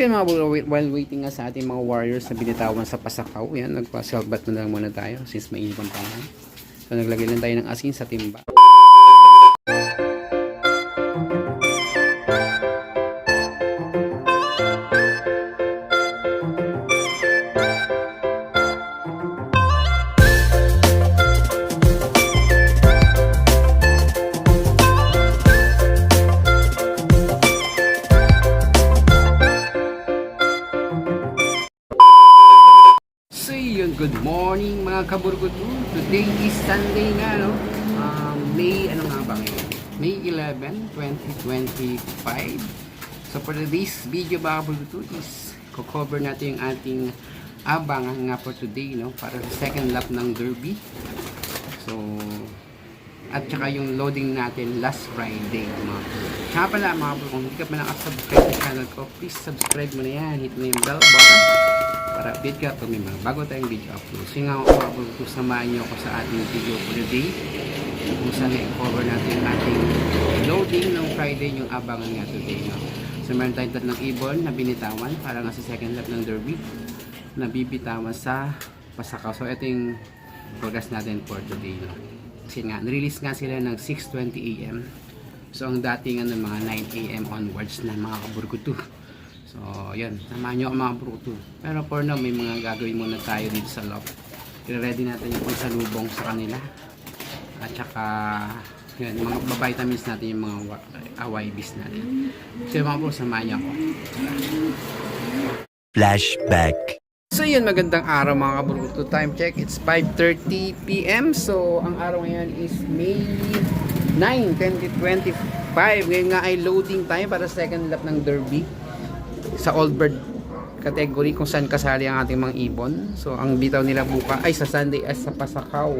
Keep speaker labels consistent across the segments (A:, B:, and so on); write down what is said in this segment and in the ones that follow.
A: So yun mga while waiting nga sa ating mga warriors na binitawan sa Pasakaw, yan, nagpa-self-bat na lang muna tayo since mainit ang panahon. So naglagay lang tayo ng asin sa timba. Mga kaburgutu. Today is Sunday na, no? Um, May, ano nga ba ngayon? May 11, 2025. So for today's video mga kaburgutu is cover natin yung ating abangan nga for today, no? Para sa second lap ng Derby. So, at saka yung loading natin last Friday mga. Tsaka pala mga bro, kung hindi ka pa nakasubscribe sa channel ko, please subscribe mo na yan. Hit mo yung bell button para update ka pag may mga bago tayong video upload. So nga ako kung samahan nyo ako sa ating video for the day. Kung saan i-cover natin ating loading ng Friday yung abangan nga today. No? So meron tayong tatlong ibon na binitawan para nga sa second lap ng Derby na bibitawan sa Pasakaw. So ito yung forecast natin for today. No? Kasi nga, release nga sila ng 6.20 a.m. So, ang dating ng mga 9 a.m. onwards na mga kaburgutu. So, yan. Samahan nyo ang mga kaburgutu. Pero for now, may mga gagawin muna tayo dito sa loft. I-ready natin yung pagsalubong sa kanila. At saka, yan, mga vitamins natin yung mga AYBs natin. So, yung mga bro, samahan nyo ako.
B: Flashback.
A: So yun, magandang araw mga kaburguto. Time check, it's 5.30pm. So, ang araw ngayon is May 9, 2025. Ngayon nga ay loading time para sa second lap ng Derby sa Old Bird category kung saan kasali ang ating mga ibon. So, ang bitaw nila buka ay sa Sunday ay sa Pasakaw,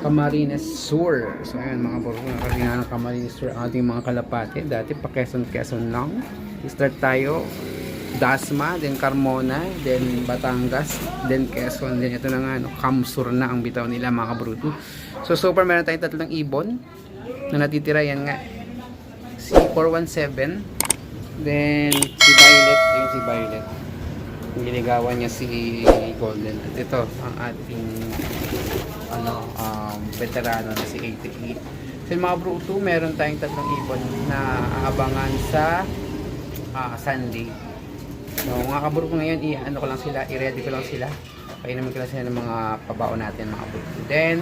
A: Camarines Sur. So, ayan mga kaburguto, nakakina ng Camarines Sur ang ating mga kalapate. Dati pa Quezon, Quezon lang. Start tayo Dasma, then Carmona, then Batangas, then Quezon, then ito na nga, no, Kamsur na ang bitaw nila mga kabruto. So, so far meron tayong tatlong ibon na natitira yan nga. Si 417, then si Violet, si Violet. Yung ginigawan niya si Golden. At ito, ang ating ano, um, veterano na si 88. So, yung mga bruto, meron tayong tatlong ibon na aabangan sa ah, Sunday. So, mga kaburo ko ngayon, i-ano ko lang sila, i-ready ko lang sila. Painumin ko lang sila ng mga pabao natin, mga kaburo. Then,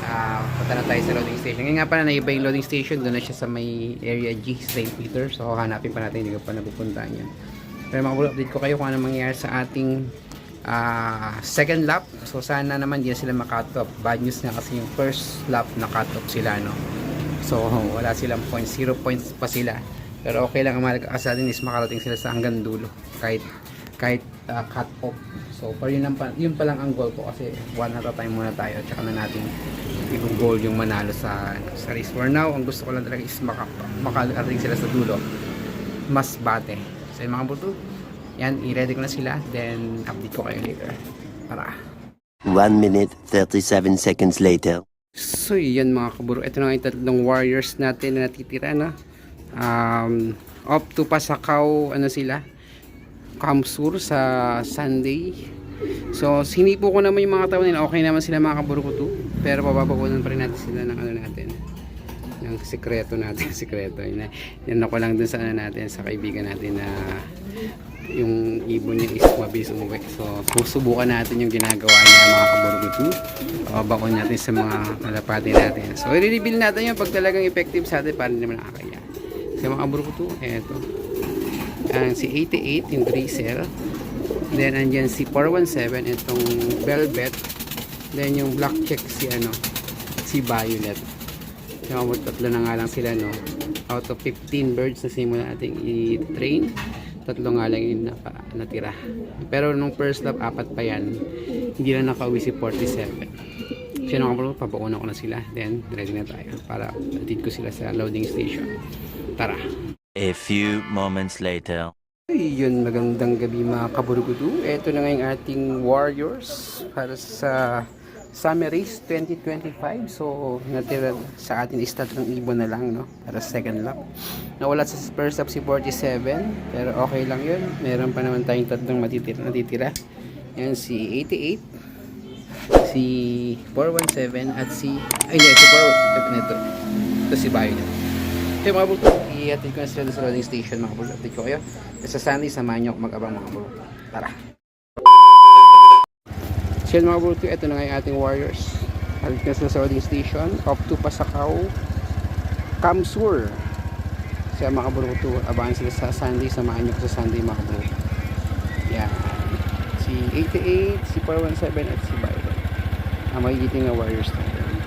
A: ah punta na tayo sa loading station. Ngayon nga pala, naiba yung loading station. Doon na siya sa may area G, St. Peter. So, hanapin pa natin, hindi ko pa napupuntahan yan. Pero mga update ko kayo kung ano mangyayari sa ating ah, second lap. So, sana naman di na sila makat off. Bad news nga kasi yung first lap na cut off sila, no? So, wala silang points. Zero points pa sila. Pero okay lang ang malagkakasa din is makarating sila sa hanggang dulo. Kahit kahit uh, cut off. So, pero yun, lang pa, yun pa lang ang goal ko kasi one at a time muna tayo. Tsaka na natin i-goal yung manalo sa, sa race. For now, ang gusto ko lang talaga is maka, makarating sila sa dulo. Mas bate. So, yung mga buto, yan, i-ready ko na sila. Then, update ko kayo later. Tara.
B: 1 minute 37 seconds later.
A: So yun mga kaburo, ito na nga yung tatlong warriors natin na natitira na. Um, up to Pasakaw, ano sila? Kamsur sa Sunday. So sinipo ko naman yung mga tao nila, okay naman sila mga kaburo ko to. Pero pababagunan pa rin natin sila ng ano natin. Yung sikreto natin, sikreto. Yan, yan ako lang dun sa ano natin, sa kaibigan natin na yung ibon niya is mabilis umuwi. So, susubukan natin yung ginagawa niya mga kaburgutu. Babakon natin sa mga malapati natin. So, i-reveal natin yung pag talagang effective sa atin para naman nakakaya. So, mga kaburgutu, eto. Ang si 88, yung Drizzle. Then, andyan si 417, itong Velvet. Then, yung Black Check si ano, si Violet. Mga tatlo na nga lang sila, no? Out of 15 birds na simula nating i-train tatlo nga lang yung napa, natira. Pero nung first lap, apat pa yan. Hindi na nakauwi si 47. Siya nung kapag papauna ko na sila. Then, ready na tayo para atid ko sila sa loading station. Tara!
B: A few moments later.
A: Yun, magandang gabi mga kaburugudu. Ito na nga yung ating warriors para sa Summer Race 2025. So, natira sa atin is tatlong ibon na lang, no? Para second lap. Nawala sa first lap si 47, pero okay lang yun. Meron pa naman tayong tatlong matitira. natitira. Yan si 88, si 417, at si... Ay, hindi, si 417 ito. Ito si Bayo Okay mga bro, i-atid ko na sila sa loading station mga bro. Update ko kayo. Sa Sunday, samahan niyo ako mag-abang mga bro. Tara! So yun mga bro, ito na nga yung ating warriors. Na sila sa loading station. Up to Pasakaw, Kamsur. So yan mga bro, to, abangan sila sa Sunday. Samahan niyo ko sa Sunday mga bro. Yan. Si 88, si 417 at si Byron. Ang magigiting na warriors natin.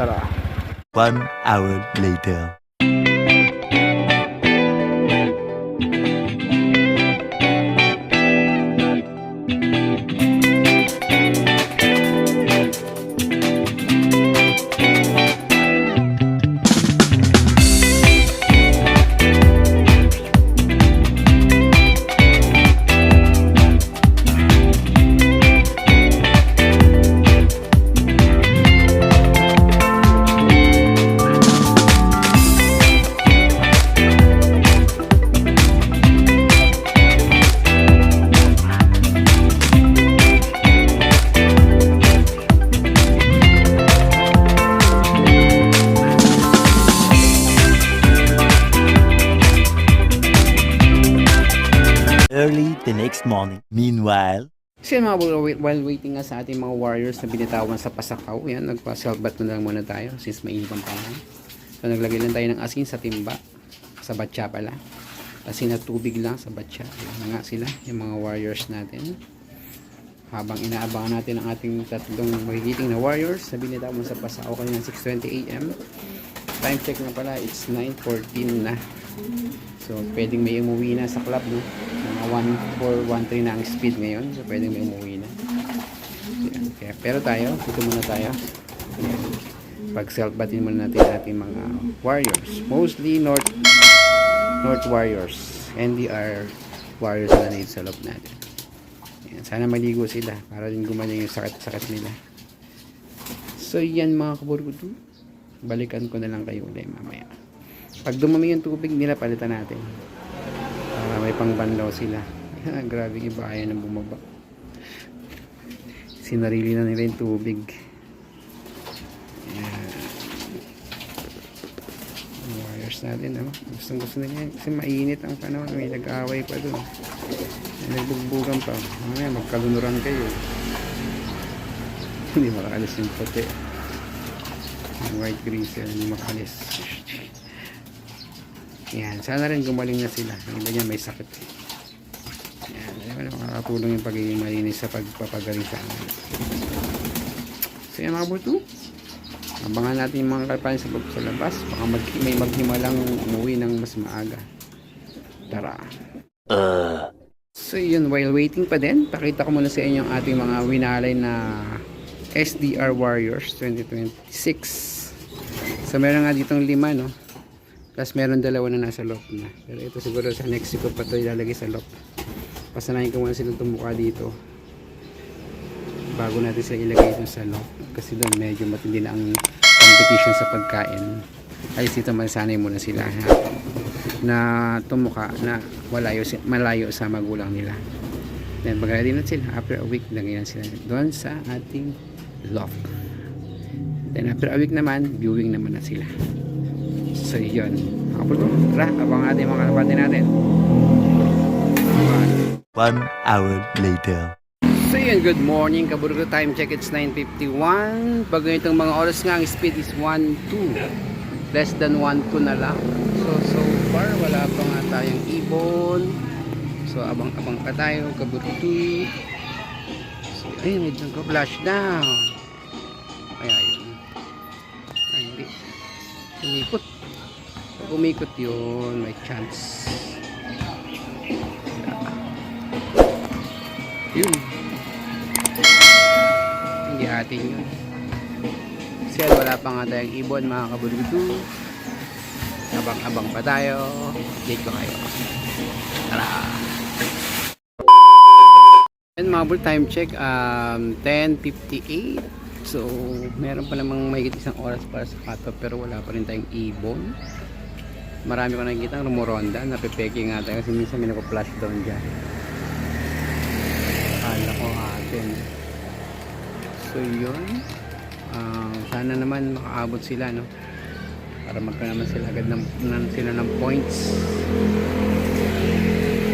A: Tara!
B: One hour later. Early the next morning. Meanwhile,
A: Kasi mga while waiting nga sa ating mga warriors na binitawan sa Pasakaw, yan, nagpa-self-bat na lang muna tayo since mainit ang panahon. So, naglagay lang tayo ng asin sa timba, sa batya pala. Asin at tubig lang sa batya. Yan na nga sila, yung mga warriors natin. Habang inaabangan natin ang ating tatlong magigiting na warriors na binitawan sa Pasakaw kanina 6.20 a.m. Time check na pala, it's 9.14 na. So, pwedeng may umuwi na sa club, no? Mga 1.4, 1.3 na ang speed ngayon. So, pwedeng may umuwi na. So, yan. Kaya, pero tayo, dito muna tayo. Ayan. Pag self-batin muna natin ating mga warriors. Mostly North North Warriors. NDR Warriors na nade sa loob natin. Ayan. Sana maligo sila para din gumaling yung sakit-sakit nila. So, yan mga kaburgudu. Balikan ko na lang kayo ulit mamaya. Pag dumami yung tubig nila, palitan natin. May pangbanlaw sila. Grabe iba ayaw na bumaba. Sinarili na nila yung tubig. Ayan. Wires natin, no? Gusto gusto nila yan. Kasi mainit ang panahon. May nag-away pa dun. May nagbugbugan pa. Mamaya magkalunuran kayo. Hindi makalis yung puti. White greaser, hindi makalis. Yan, sana rin gumaling na sila. Yung niya may sakit. Yan, alam mo, makakatulong yung pagiging malinis sa pagpapagaling sa amin. So yan mga buto. Abangan natin yung mga kalpalan sa, sa labas. Baka mag, may maghimalang umuwi ng mas maaga. Tara.
B: uh,
A: So yun, while waiting pa din, pakita ko muna sa inyo ang ating mga winalay na SDR Warriors 2026. So meron nga ditong lima, no? Plus meron dalawa na nasa lock na. Pero ito siguro sa next ko pa ito ilalagay sa lock. Pasanayin ko muna silang tumuka dito. Bago natin sila ilagay dun sa lock. Kasi doon medyo matindi na ang competition sa pagkain. Ay dito masanay muna sila ha? na tumuka na malayo, malayo sa magulang nila. Then pag ready na sila, after a week, lagay na sila doon sa ating loft. Then after a week naman, viewing naman na sila. So yun. Mga pulpo, tara, abang natin mga kalapati natin.
B: one hour later.
A: So yun, good morning Kaburgo time check, it's 9.51 Pag ganitong mga oras nga, ang speed is 1.2 Less than 1.2 na lang. So, so far, wala pa nga tayong ibon. So, abang-abang pa tayo, Kaburgo So, ayun, medyo nagka-flash down. Kaya yun Ay, hindi. Umikot umikot yun, may chance. Yun. Hindi atin yun. Kasi wala pa nga tayong ibon mga kabulutu abang-abang pa tayo. Update ko kayo. Tara. And bro, time check, um, 10.58. So, meron pa namang may isang oras para sa cut-off pero wala pa rin tayong ibon. Marami ko nakikita ang rumoronda, napipeke nga tayo kasi minsan may nako-flash down dyan. Akala ko atin. So, yun. Ah, sana naman makaabot sila, no? Para magkaroon naman sila agad ng, ng, sila ng points.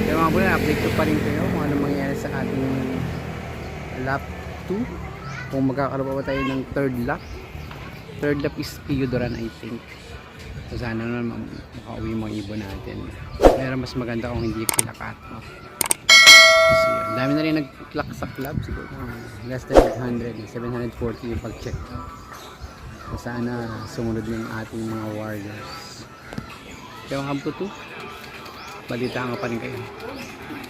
A: Kaya mga bro, update pa rin kayo kung ano mangyayari sa ating lap 2. Kung magkakaroon pa tayo ng third lap. Third lap is Piyudoran I think. So sana naman ma- makauwi mga ibon natin. Pero mas maganda kung hindi sila cut off. So yun. Dami na rin nag-clock sa club. Siguro less than 800. 740 yung pag-check. So sana sumunod na yung ating mga warriors. Kaya mga buto, balitaan ko pa rin kayo.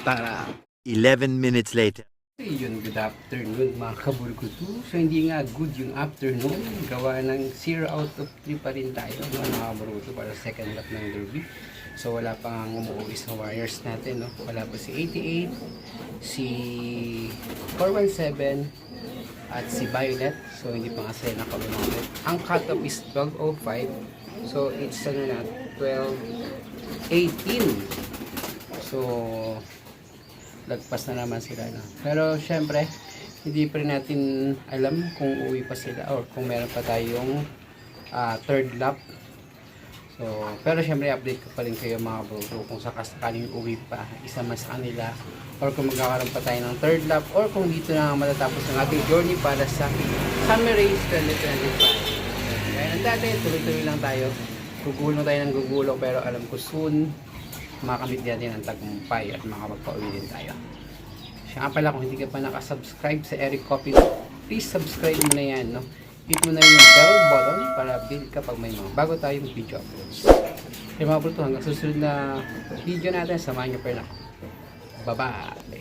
A: Tara!
B: 11 minutes later.
A: Yun, good afternoon mga kaburkutu. So hindi nga good yung afternoon. Gawa ng 0 out of 3 pa rin tayo mga kaburkutu para second lap ng derby. So wala pa nga umuwi sa warriors natin. No? Wala pa si 88, si 417, at si Violet. So hindi pa nga sila nakabunod. Ang cutoff is 12.05. So it's ano na, 12.18. So lagpas na naman sila no? pero syempre hindi pa rin natin alam kung uwi pa sila or kung meron pa tayong ah, third lap. So pero syempre update ko pa rin kayo mga bro kung sakasakaling uwi pa isa man sa kanila or kung magkakaroon pa tayo ng third lap or kung dito na matatapos ang ating journey para sa Summer Race 2025 kaya ang dati tuloy-tuloy lang tayo. Gugulong tayo ng gugulong pero alam ko soon makamit natin ang tagumpay at makapagpauwi din tayo. Siya nga pala, kung hindi ka pa nakasubscribe sa Eric Coffee, please subscribe mo na yan. No? Hit mo na yung bell button para update kapag may mga bago tayong video uploads. Kaya mga bruto, hanggang susunod na video natin, samahan niyo pa rin ako. Bye-bye!